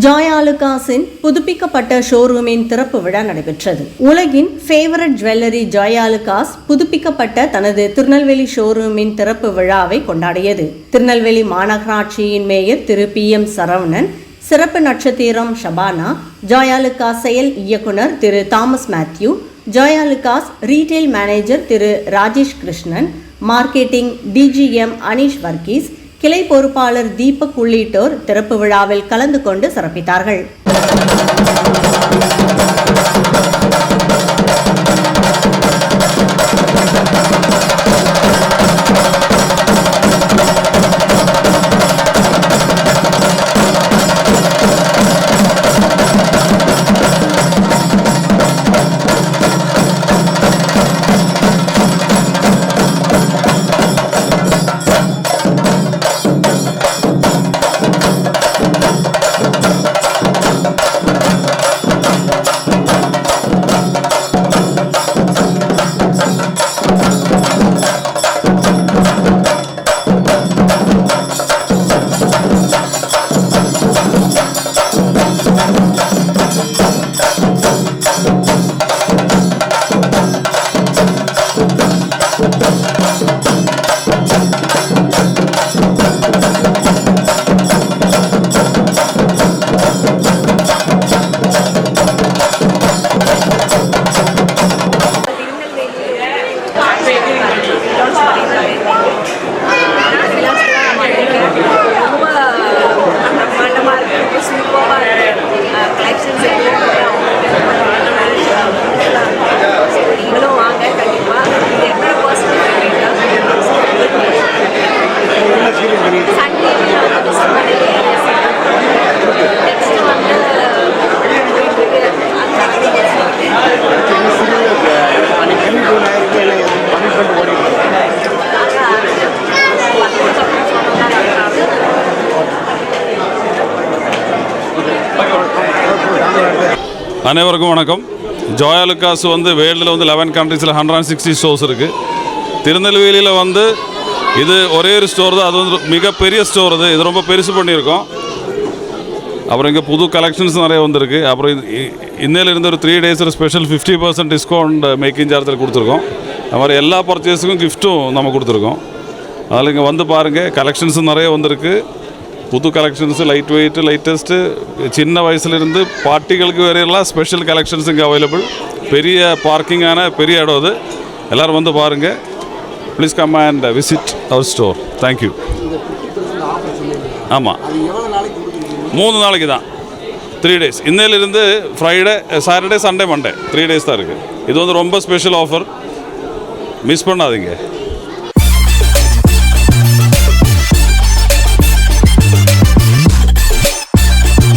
Joy புதுப்பிக்கப்பட்ட ஷோரூமின் திறப்பு விழா நடைபெற்றது. உலகின் ஃபேவரட் ஜுவல்லரி ஜாய் புதுப்பிக்கப்பட்ட தனது திருநெல்வேலி ஷோரூமின் திறப்பு விழாவை கொண்டாடியது. திருநெல்வேலி மாநகராட்சியின் mayor Thiru P M Saravanan சிறப்பு நட்சத்திரம் ஷபானா ஜாயாலுகாஸ் செயல் இயக்குனர் Thiru Thomas Mathew Joyalukkas retail manager Thiru Rajesh Krishnan marketing DGM Anish Varghese கிளை பொறுப்பாளர் தீபக் உள்ளிட்டோர் திறப்பு விழாவில் கலந்து கொண்டு சிறப்பித்தார்கள். அனைவருக்கும் வணக்கம். ஜோயாலுக்காஸ் வந்து வேர்ல்டில் வந்து லெவன் கண்ட்ரீஸில் ஹண்ட்ரட் அண்ட் சிக்ஸ்டி ஸ்டோர்ஸ் இருக்குது திருநெல்வேலியில் வந்து இது ஒரே ஒரு ஸ்டோர் தான் அது வந்து மிகப்பெரிய ஸ்டோர் அது இது ரொம்ப பெருசு பண்ணியிருக்கோம். அப்புறம் இங்கே புது கலெக்ஷன்ஸ் நிறைய வந்திருக்கு. அப்புறம் இன்னிலிருந்து ஒரு த்ரீ டேஸ் ஒரு special fifty percent discount making சார்ஜில் கொடுத்துருக்கோம். அது மாதிரி எல்லா பர்ச்சேஸுக்கும் கிஃப்ட்டும் நம்ம கொடுத்துருக்கோம். அதில் இங்கே வந்து பாருங்கள் கலெக்ஷன்ஸும் நிறைய வந்திருக்கு. புது கலெக்ஷன்ஸு லைட் வெயிட்டு லைட்டஸ்ட்டு சின்ன வயசுலேருந்து பார்ட்டிகளுக்கு வரையெல்லாம் ஸ்பெஷல் கலெக்ஷன்ஸ் இங்கே அவைலபிள் பெரிய பார்க்கிங்கான பெரிய இடம் அது. எல்லோரும் வந்து பாருங்கள் please come and visit our store thank you ஆமாம் மூணு நாளைக்கு தான். த்ரீ டேஸ் இன்னையிலிருந்து Friday Saturday Sunday Monday three days தான் இருக்குது இது வந்து ரொம்ப ஸ்பெஷல் ஆஃபர் மிஸ் பண்ணாதீங்க.